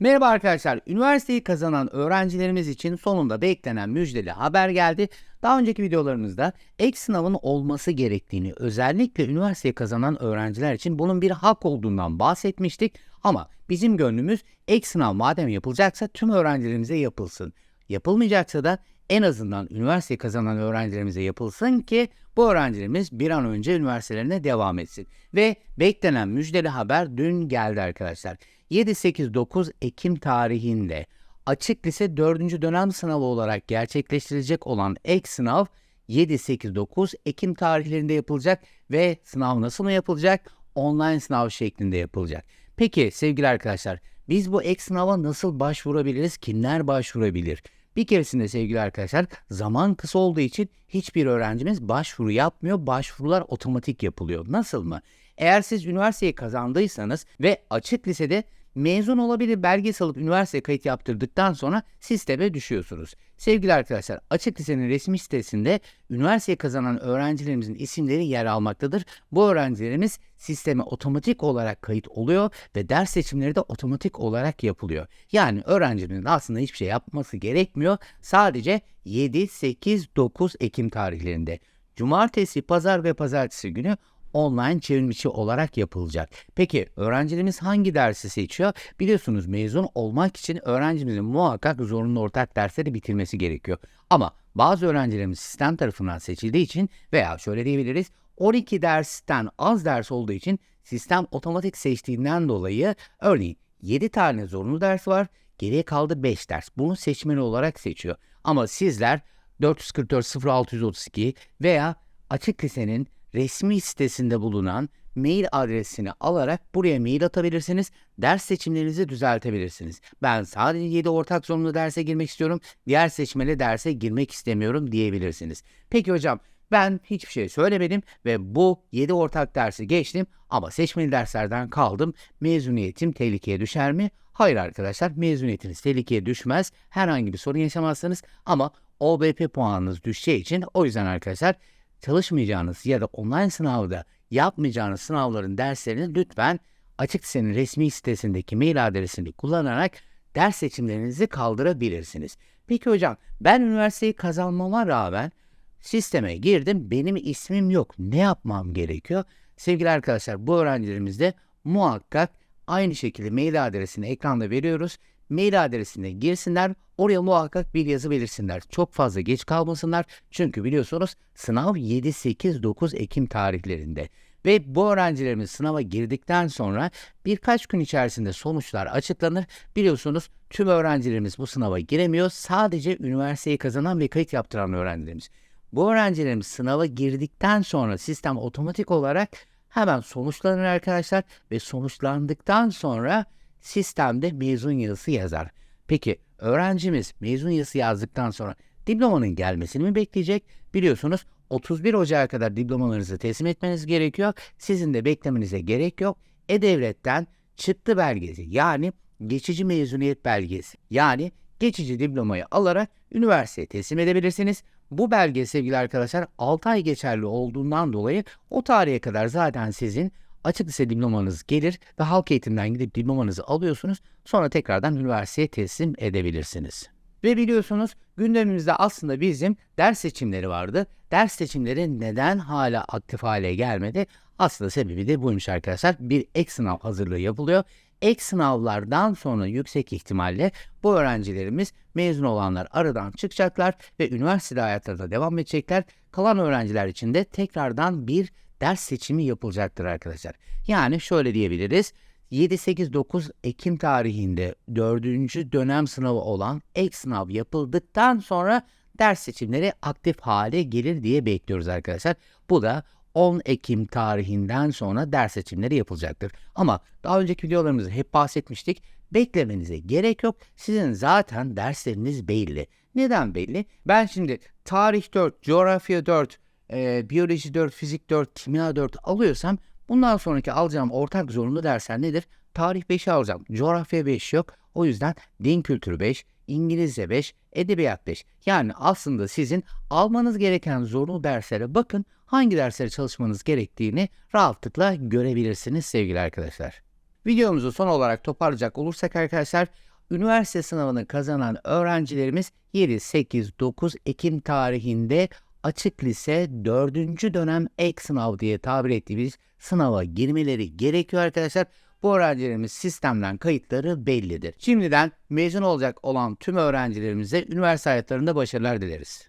Merhaba arkadaşlar. Üniversiteyi kazanan öğrencilerimiz için sonunda beklenen müjdeli haber geldi. Daha önceki videolarımızda ek sınavın olması gerektiğini, özellikle üniversiteyi kazanan öğrenciler için bunun bir hak olduğundan bahsetmiştik. Ama bizim gönlümüz ek sınav madem yapılacaksa tüm öğrencilerimize yapılsın. Yapılmayacaksa da en azından üniversiteyi kazanan öğrencilerimize yapılsın ki bu öğrencilerimiz bir an önce üniversitelerine devam etsin. Ve beklenen müjdeli haber dün geldi arkadaşlar. 7-8-9 Ekim tarihinde açık lise 4. dönem sınavı olarak gerçekleştirilecek olan ek sınav 7-8-9 Ekim tarihlerinde yapılacak ve sınav nasıl mı yapılacak? Online sınav şeklinde yapılacak. Peki sevgili arkadaşlar biz bu ek sınava nasıl başvurabiliriz? Kimler başvurabilir? Bir keresinde sevgili arkadaşlar zaman kısa olduğu için hiçbir öğrencimiz başvuru yapmıyor. Başvurular otomatik yapılıyor. Nasıl mı? Eğer siz üniversiteyi kazandıysanız ve açık lisede mezun olabilir belgesi alıp üniversite kayıt yaptırdıktan sonra sisteme düşüyorsunuz. Sevgili arkadaşlar açık lisenin resmi sitesinde üniversiteyi kazanan öğrencilerimizin isimleri yer almaktadır. Bu öğrencilerimiz sisteme otomatik olarak kayıt oluyor ve ders seçimleri de otomatik olarak yapılıyor. Yani öğrencinin aslında hiçbir şey yapması gerekmiyor. Sadece 7, 8, 9 Ekim tarihlerinde Cumartesi, pazar ve pazartesi günü online çevrimiçi olarak yapılacak. Peki öğrencilerimiz hangi dersi seçiyor? Biliyorsunuz mezun olmak için öğrencimizin muhakkak zorunlu ortak dersleri bitirmesi gerekiyor. Ama bazı öğrencilerimiz sistem tarafından seçildiği için veya şöyle diyebiliriz 12 dersten az ders olduğu için sistem otomatik seçtiğinden dolayı örneğin 7 tane zorunlu ders var, geriye kaldı 5 ders. Bunu seçmeli olarak seçiyor. Ama sizler 444 0632 veya açık lisenin resmi sitesinde bulunan mail adresini alarak buraya mail atabilirsiniz. Ders seçimlerinizi düzeltebilirsiniz. Ben sadece 7 ortak zorunlu derse girmek istiyorum. Diğer seçmeli derse girmek istemiyorum diyebilirsiniz. Peki hocam ben hiçbir şey söylemedim ve bu 7 ortak dersi geçtim ama seçmeli derslerden kaldım. Mezuniyetim tehlikeye düşer mi? Hayır arkadaşlar mezuniyetiniz tehlikeye düşmez. Herhangi bir sorun yaşamazsınız ama OBP puanınız düşeceği için o yüzden arkadaşlar çalışmayacağınız ya da online sınavda yapmayacağınız sınavların derslerini lütfen Açık Lise'nin resmi sitesindeki mail adresini kullanarak ders seçimlerinizi kaldırabilirsiniz. Peki hocam ben üniversiteyi kazanmama rağmen sisteme girdim benim ismim yok ne yapmam gerekiyor? Sevgili arkadaşlar bu öğrencilerimizde muhakkak aynı şekilde mail adresini ekranda veriyoruz. Mail adresine girsinler oraya muhakkak bir yazı belirsinler. Çok fazla geç kalmasınlar çünkü biliyorsunuz sınav 7, 8, 9 Ekim tarihlerinde. Ve bu öğrencilerimiz sınava girdikten sonra birkaç gün içerisinde sonuçlar açıklanır. Biliyorsunuz tüm öğrencilerimiz bu sınava giremiyor. Sadece üniversiteyi kazanan ve kayıt yaptıran öğrencilerimiz. Bu öğrencilerimiz sınava girdikten sonra sistem otomatik olarak hemen sonuçlanır arkadaşlar ve sonuçlandıktan sonra sistemde mezun yazısı yazar. Peki öğrencimiz mezun yazısı yazdıktan sonra diplomanın gelmesini mi bekleyecek? Biliyorsunuz 31 Ocak'a kadar diplomalarınızı teslim etmeniz gerekiyor. Sizin de beklemenize gerek yok. E-Devlet'ten çıktı belgesi yani geçici mezuniyet belgesi yani geçici diplomayı alarak üniversiteye teslim edebilirsiniz. Bu belge sevgili arkadaşlar 6 ay geçerli olduğundan dolayı o tarihe kadar zaten sizin açık lise diplomanız gelir ve halk eğitimden gidip diplomanızı alıyorsunuz. Sonra tekrardan üniversiteye teslim edebilirsiniz. Ve biliyorsunuz gündemimizde aslında bizim ders seçimleri vardı. Ders seçimleri neden hala aktif hale gelmedi? Aslında sebebi de buymuş arkadaşlar. Bir ek sınav hazırlığı yapılıyor. Ek sınavlardan sonra yüksek ihtimalle bu öğrencilerimiz mezun olanlar aradan çıkacaklar ve üniversite hayatlarına devam edecekler. Kalan öğrenciler için de tekrardan bir ders seçimi yapılacaktır arkadaşlar. Yani şöyle diyebiliriz. 7-8-9 Ekim tarihinde 4. dönem sınavı olan ek sınav yapıldıktan sonra ders seçimleri aktif hale gelir diye bekliyoruz arkadaşlar. Bu da 10 Ekim tarihinden sonra ders seçimleri yapılacaktır. Ama daha önceki videolarımızda hep bahsetmiştik. Beklemenize gerek yok. Sizin zaten dersleriniz belli. Neden belli? Ben şimdi tarih 4, coğrafya 4, e, biyoloji 4, fizik 4, kimya 4 alıyorsam bundan sonraki alacağım ortak zorunlu dersler nedir? Tarih 5'i alacağım. Coğrafya 5 yok. O yüzden din kültürü 5, İngilizce 5, edebiyat 5. Yani aslında sizin almanız gereken zorunlu derslere bakın hangi derslere çalışmanız gerektiğini rahatlıkla görebilirsiniz sevgili arkadaşlar. Videomuzu son olarak toparlayacak olursak arkadaşlar üniversite sınavını kazanan öğrencilerimiz 7, 8, 9 Ekim tarihinde açık lise 4. dönem ek sınav diye tabir ettiğimiz sınava girmeleri gerekiyor arkadaşlar. Bu öğrencilerimiz sistemden kayıtları bellidir. Şimdiden mezun olacak olan tüm öğrencilerimize üniversite hayatlarında başarılar dileriz.